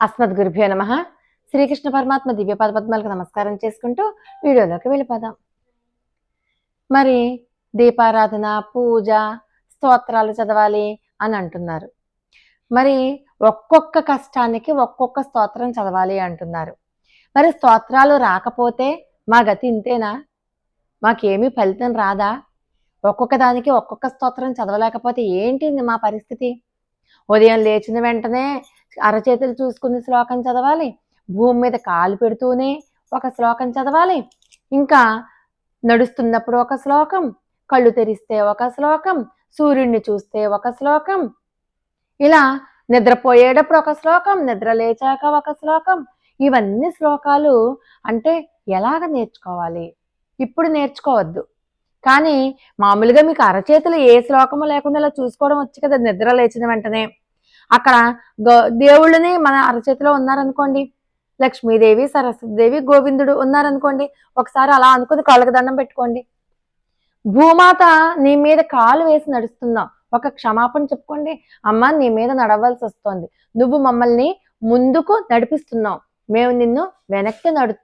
అస్మద్గురుభ్యో నమ. శ్రీకృష్ణ పరమాత్మ దివ్య పద్మాలకు నమస్కారం చేసుకుంటూ వీడియోలోకి వెళ్ళిపోదాం. మరి దీపారాధన పూజ స్తోత్రాలు చదవాలి అని అంటున్నారు. మరి ఒక్కొక్క కష్టానికి ఒక్కొక్క స్తోత్రం చదవాలి అంటున్నారు. మరి స్తోత్రాలు రాకపోతే మా గతి ఇంతేనా? మాకేమీ ఫలితం రాదా? ఒక్కొక్క దానికి ఒక్కొక్క స్తోత్రం చదవలేకపోతే ఏంటి మా పరిస్థితి? ఉదయం లేచిన వెంటనే అరచేతులు చూసుకుని శ్లోకం చదవాలి. భూమి మీద కాలు పెడుతూనే ఒక శ్లోకం చదవాలి. ఇంకా నడుస్తున్నప్పుడు ఒక శ్లోకం కళ్ళు తెరిస్తే ఒక శ్లోకం సూర్యుడిని చూస్తే ఒక శ్లోకం. ఇలా నిద్రపోయేటప్పుడు ఒక శ్లోకం నిద్ర లేచాక ఒక శ్లోకం. ఇవన్నీ శ్లోకాలు అంటే ఎలాగ నేర్చుకోవాలి? ఇప్పుడు నేర్చుకోవద్దు. కానీ మామూలుగా మీకు అరచేతులు ఏ శ్లోకము లేకుండా ఇలా చూసుకోవడం వచ్చు కదా నిద్ర లేచిన వెంటనే. అక్కడ దేవుళ్ళని మన అరచేతిలో ఉన్నారనుకోండి. లక్ష్మీదేవి సరస్వతిదేవి గోవిందుడు ఉన్నారనుకోండి. ఒకసారి అలా అనుకుని కాళ్ళకి దండం పెట్టుకోండి. భూమాత నీ మీద కాలు వేసి నడుస్తున్నావు ఒక క్షమాపణ చెప్పుకోండి. అమ్మ నీ మీద నడవలసి వస్తోంది. నువ్వు మమ్మల్ని ముందుకు నడిపిస్తున్నావు. మేము నిన్ను వెనక్కి నడు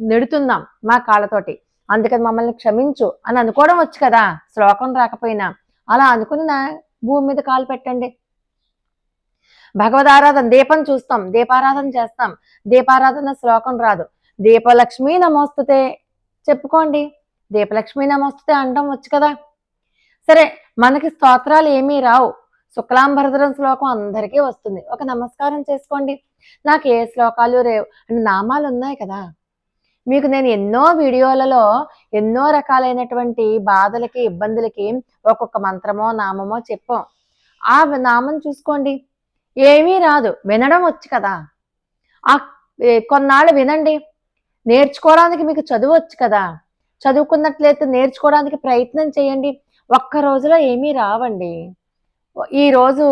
నెడుతున్నాం మా కాళ్ళతోటి. అందుకని మమ్మల్ని క్షమించు అని అనుకోవడం వచ్చు కదా. శ్లోకం రాకపోయినా. అలా అనుకుని నా భూమి మీద కాలు పెట్టండి. భగవదారాధన దీపం చూస్తాం దీపారాధన చేస్తాం దీపారాధన శ్లోకం రాదు. దీపలక్ష్మి నమోస్తుతే చెప్పుకోండి దీపలక్ష్మి నమోస్తుతే అంటాం వచ్చు కదా. సరే మనకి స్తోత్రాలు ఏమీ రావు. శుక్లాంబరధరం శ్లోకం అందరికీ వస్తుంది. ఒక నమస్కారం చేసుకోండి. నాకు ఏ శ్లోకాలు రేవు అంటే నామాలు ఉన్నాయి కదా. మీకు నేను ఎన్నో వీడియోలలో ఎన్నో రకాలైనటువంటి బాధలకి ఇబ్బందులకి ఒక్కొక్క మంత్రమో నామమో చెప్పాం. ఆ నామం చూసుకోండి. ఏమీ రాదు. వినడం వచ్చు కదా. ఆ కొన్నాళ్ళు వినండి. నేర్చుకోవడానికి మీకు చదువు వచ్చు కదా. చదువుకున్నట్లయితే నేర్చుకోవడానికి ప్రయత్నం చేయండి. ఒక్క రోజులో ఏమీ రావండి. ఈ రోజు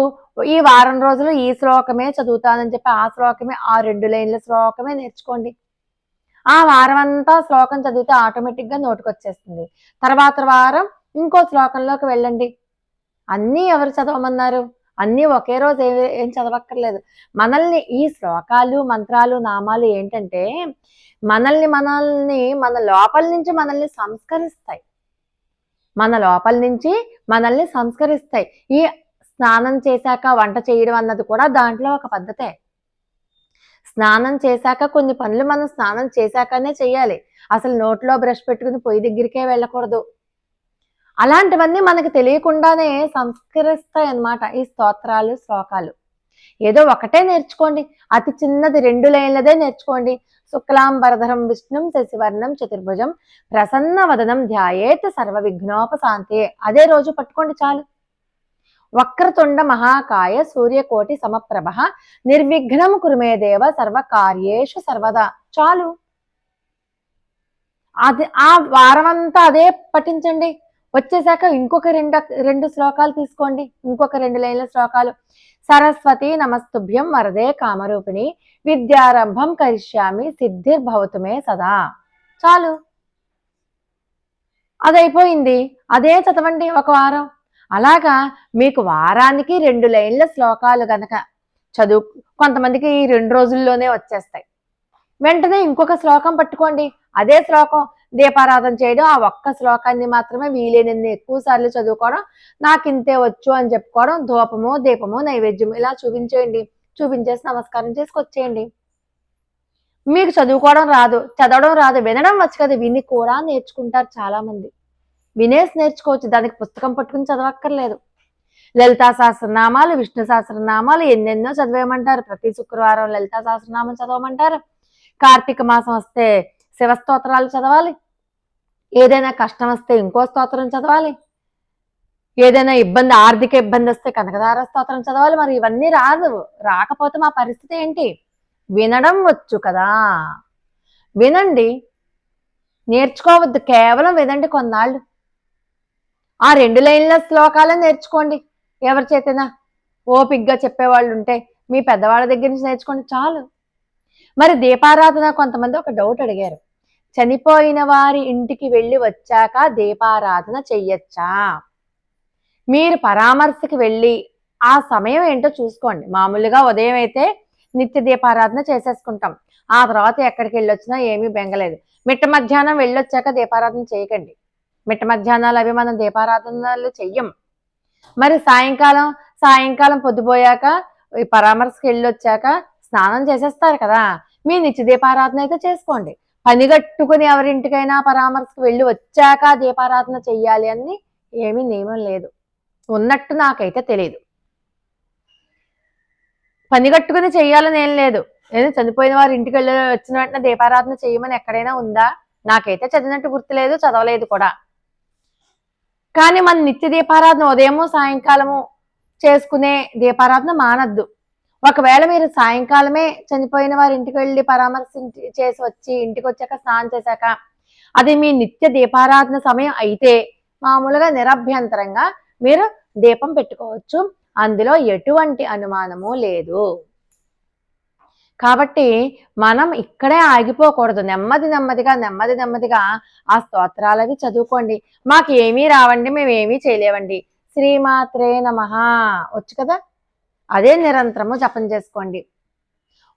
ఈ వారం రోజులు ఈ శ్లోకమే చదువుతానని చెప్పి ఆ శ్లోకమే ఆ రెండు లైన్ల శ్లోకమే నేర్చుకోండి. ఆ వారం అంతా శ్లోకం చదివితే ఆటోమేటిక్గా నోటుకొచ్చేస్తుంది. తర్వాత వారం ఇంకో శ్లోకంలోకి వెళ్ళండి. అన్నీ ఎవరు చదవమన్నారు? అన్నీ ఒకే రోజు ఏం చదవక్కర్లేదు. మనల్ని ఈ శ్లోకాలు మంత్రాలు నామాలు ఏంటంటే మనల్ని మనల్ని మన లోపల నుంచి మనల్ని సంస్కరిస్తాయి. మన లోపల నుంచి మనల్ని సంస్కరిస్తాయి. ఈ స్నానం చేశాక వంట చేయడం అన్నది కూడా దాంట్లో ఒక పద్ధతే. స్నానం చేశాక కొన్ని పనులు మనం స్నానం చేశాకనే చేయాలి అసలు నోట్లో బ్రష్ పెట్టుకుని పొయ్యి దగ్గరికే వెళ్ళకూడదు. అలాంటివన్నీ మనకు తెలియకుండానే సంస్కరిస్తాయి అన్నమాట ఈ స్తోత్రాలు శ్లోకాలు. ఏదో ఒకటే నేర్చుకోండి. అతి చిన్నది రెండు లైన్లదే నేర్చుకోండి. శుక్లాంబరధరం విష్ణుం శశివర్ణం చతుర్భుజం ప్రసన్న వదనం ధ్యాయేత సర్వ విఘ్నోపశాంతే. అదే రోజు పట్టుకోండి చాలు. వక్రతుండ మహాకాయ సూర్యకోటి సమప్రభ నిర్విఘ్నం కురుమే దేవ సర్వకార్యేషు సర్వదా. చాలు. అది ఆ వారమంతా అదే పఠించండి. వచ్చేసాక ఇంకొక రెండు రెండు శ్లోకాలు తీసుకోండి. ఇంకొక రెండు లైన్ల శ్లోకాలు. సరస్వతి నమస్తుభ్యం వరదే కామరూపిణి. విద్యారంభం కరిష్యామి సిద్ధిర్భవతుమే సదా. చాలు. అదైపోయింది. అదే చదవండి ఒక వారం. అలాగా మీకు వారానికి రెండు లైన్ల శ్లోకాలు గనక చదువు కొంతమందికి ఈ రెండు రోజుల్లోనే వచ్చేస్తాయి. వెంటనే ఇంకొక శ్లోకం పట్టుకోండి. అదే శ్లోకం. దీపారాధన చేయడం ఆ ఒక్క శ్లోకాన్ని మాత్రమే వీలైనన్ని ఎక్కువ సార్లు చదువుకోవడం నాకు ఇంతే వచ్చు అని చెప్పుకోవడం ధూపము దీపము నైవేద్యం ఇలా చూపించేయండి. చూపించేసి నమస్కారం చేసుకొచ్చేయండి మీకు చదువుకోవడం రాదు చదవడం రాదు వినడం వచ్చు కదా విని కూడా నేర్చుకుంటారు చాలా మంది వినేసి నేర్చుకోవచ్చు దానికి పుస్తకం పట్టుకుని చదవక్కర్లేదు. లలితా సహస్రనామాలు విష్ణు సహస్రనామాలు ఎన్నెన్నో చదివేయమంటారు. ప్రతి శుక్రవారం లలితా సహస్రనామం చదవమంటారు. కార్తీక మాసం వస్తే శివస్తోత్రాలు చదవాలి. ఏదైనా కష్టం వస్తే ఇంకో స్తోత్రం చదవాలి. ఏదైనా ఇబ్బంది ఆర్థిక ఇబ్బంది వస్తే కనకదార స్తోత్రం చదవాలి. మరి ఇవన్నీ రాదు. రాకపోతే మా పరిస్థితి ఏంటి? వినడం వచ్చు కదా. వినండి. నేర్చుకోవద్దు. కేవలం వినండి కొన్నాళ్ళు. ఆ రెండు లైన్ల శ్లోకాలను నేర్చుకోండి. ఎవరి చేతనా? ఓపిగ్గా చెప్పేవాళ్ళు ఉంటే మీ పెద్దవాళ్ళ దగ్గర నుంచి నేర్చుకోండి చాలు. మరి దీపారాధన కొంతమంది ఒక డౌట్ అడిగారు. చనిపోయిన వారి ఇంటికి వెళ్ళి వచ్చాక దీపారాధన చెయ్యొచ్చా? మీరు పరామర్శకి వెళ్ళి ఆ సమయం ఏంటో చూసుకోండి. మామూలుగా ఉదయం అయితే నిత్య దీపారాధన చేసేసుకుంటాం. ఆ తర్వాత ఎక్కడికి వెళ్ళొచ్చినా ఏమీ బెంగలేదు. మిట్ట మధ్యాహ్నం వెళ్ళొచ్చాక దీపారాధన చేయకండి. మిట్ట మధ్యాహ్నాలు అవి మనం దీపారాధనలు చెయ్యం. మరి సాయంకాలం సాయంకాలం పొద్దుపోయాక ఈ పరామర్శకి వెళ్ళొచ్చాక స్నానం చేసేస్తారు కదా. మీ నిత్య దీపారాధన అయితే చేసుకోండి. పని కట్టుకుని ఎవరింటికైనా పరామర్శకు వెళ్ళి వచ్చాక దీపారాధన చెయ్యాలి అని ఏమీ నియమం లేదు. ఉన్నట్టు నాకైతే తెలియదు పని కట్టుకుని చెయ్యాలని ఏం లేదు. నేను చనిపోయిన వారి ఇంటికి వెళ్ళి వచ్చిన వెంటనే దీపారాధన చేయమని ఎక్కడైనా ఉందా? నాకైతే చదివినట్టు గుర్తులేదు చదవలేదు కూడా. కానీ మన నిత్య దీపారాధన ఉదయము సాయంకాలము చేసుకునే దీపారాధన మానద్దు. ఒకవేళ మీరు సాయంకాలమే చనిపోయిన వారి ఇంటికి వెళ్ళి పరామర్శించి చేసి వచ్చి ఇంటికి వచ్చాక స్నానం చేశాక అది మీ నిత్య దీపారాధన సమయం అయితే మామూలుగా నిరభ్యంతరంగా మీరు దీపం పెట్టుకోవచ్చు. అందులో ఎటువంటి అనుమానము లేదు. కాబట్టి మనం ఇక్కడే ఆగిపోకూడదు. నెమ్మది నెమ్మదిగా నెమ్మది నెమ్మదిగా ఆ స్తోత్రాలవి చదువుకోండి. మాకు ఏమీ రావండి మేము ఏమీ చేయలేవండి. శ్రీమాత్రే నమ. వచ్చు కదా? అదే నిరంతరము జపం చేసుకోండి.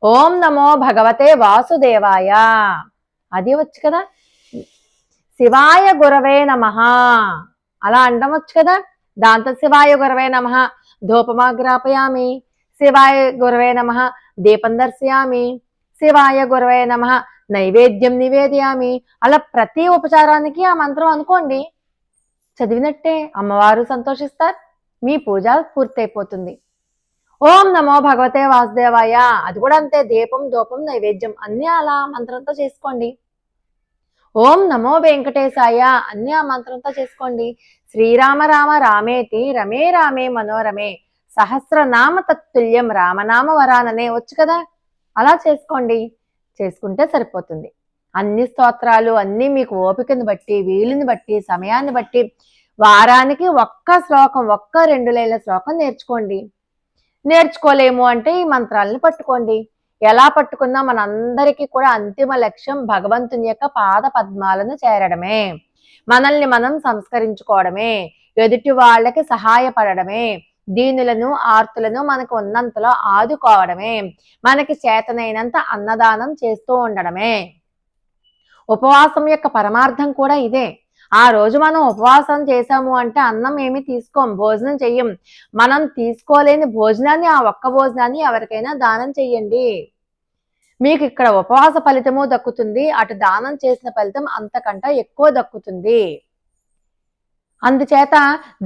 ఓం నమో భగవతే వాసుదేవాయ. అది వచ్చు కదా? శివాయ గురవే నమ. అలా అండం వచ్చు కదా? దాంతో శివాయ గురవే నమ. ధూపమాగ్రాపయామి. శివాయ గురవే నమ. దీపం దర్శయామి. శివాయ గురవే నమ. నైవేద్యం నివేదయామి. అలా ప్రతి ఉపచారానికి ఆ మంత్రం అనుకోండి. చదివినట్టే అమ్మవారు సంతోషిస్తారు. మీ పూజ పూర్తయిపోతుంది. ఓం నమో భగవతే వాసుదేవాయ. అది కూడా అంతే దీపం దూపం నైవేద్యం అన్నీ అలా మంత్రంతో చేసుకోండి. ఓం నమో వెంకటేశాయ. అన్ని ఆ మంత్రంతో చేసుకోండి. శ్రీరామ రామ రామేతి రమే రామే మనోరమే. సహస్రనామ తత్తుల్యం రామనామ వరాననే వచ్చు కదా? అలా చేసుకోండి. చేసుకుంటే సరిపోతుంది. అన్ని స్తోత్రాలు అన్నీ మీకు ఓపికను బట్టి వీలుని బట్టి సమయాన్ని బట్టి వారానికి ఒక్క శ్లోకం ఒక్క రెండు లైల శ్లోకం నేర్చుకోండి. నేర్చుకోలేము అంటే ఈ మంత్రాలను పట్టుకోండి. ఎలా పట్టుకున్నా మనందరికీ కూడా అంతిమ లక్ష్యం భగవంతుని యొక్క పాద పద్మాలను చేరడమే. మనల్ని మనం సంస్కరించుకోవడమే. ఎదుటి వాళ్ళకి సహాయపడడమే. దీనులను ఆర్తులను మనకు ఉన్నంతలో ఆదుకోవడమే. మనకి చేతనైనంత అన్నదానం చేస్తూ ఉండడమే. ఉపవాసం యొక్క పరమార్థం కూడా ఇదే. ఆ రోజు మనం ఉపవాసం చేశాము అంటే అన్నం ఏమి తీసుకోం భోజనం చెయ్యం. మనం తీసుకోలేని భోజనాన్ని ఆ ఒక్క భోజనాన్ని ఎవరికైనా దానం చెయ్యండి. మీకు ఇక్కడ ఉపవాస ఫలితము దక్కుతుంది. అటు దానం చేసిన ఫలితం అంతకంటే ఎక్కువ దక్కుతుంది. అందుచేత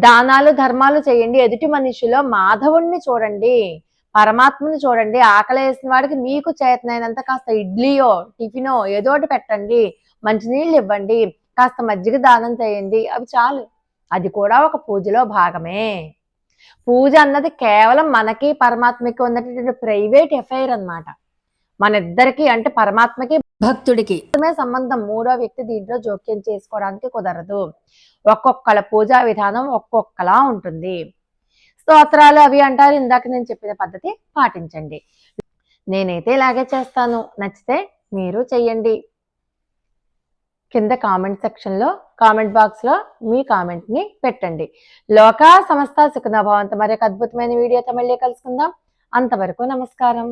దానాలు ధర్మాలు చేయండి ఎదుటి మనిషిలో మాధవుణ్ణి చూడండి. పరమాత్మని చూడండి. ఆకలి వేసిన వాడికి మీకు చేతనైనంత కాస్త ఇడ్లీయో టిఫినో ఏదో ఒకటి పెట్టండి. మంచినీళ్ళు ఇవ్వండి. కాస్త మజ్జిగ దానం చేయండి అవి చాలు. అది కూడా ఒక పూజలో భాగమే. పూజ అన్నది కేవలం మనకి పరమాత్మకి ఉన్నటువంటి ప్రైవేట్ ఎఫైర్ అన్నమాట. మన ఇద్దరికి అంటే పరమాత్మకి భక్తుడికి సంబంధం. మూడో వ్యక్తి దీంట్లో జోక్యం చేసుకోవడానికి కుదరదు. ఒక్కొక్కల పూజా విధానం ఒక్కొక్కలా ఉంటుంది. స్తోత్రాలు అవి అంటారు. ఇందాక నేను చెప్పిన పద్ధతి పాటించండి. నేనైతే ఇలాగే చేస్తాను. నచ్చితే మీరు చెయ్యండి. కింద కామెంట్ సెక్షన్లో కామెంట్ బాక్స్లో మీ కామెంట్ని పెట్టండి. లోకా సంస్థ సుఖనభావంతో మరి ఒక అద్భుతమైన వీడియోతో మళ్ళీ కలుసుకుందాం. అంతవరకు నమస్కారం.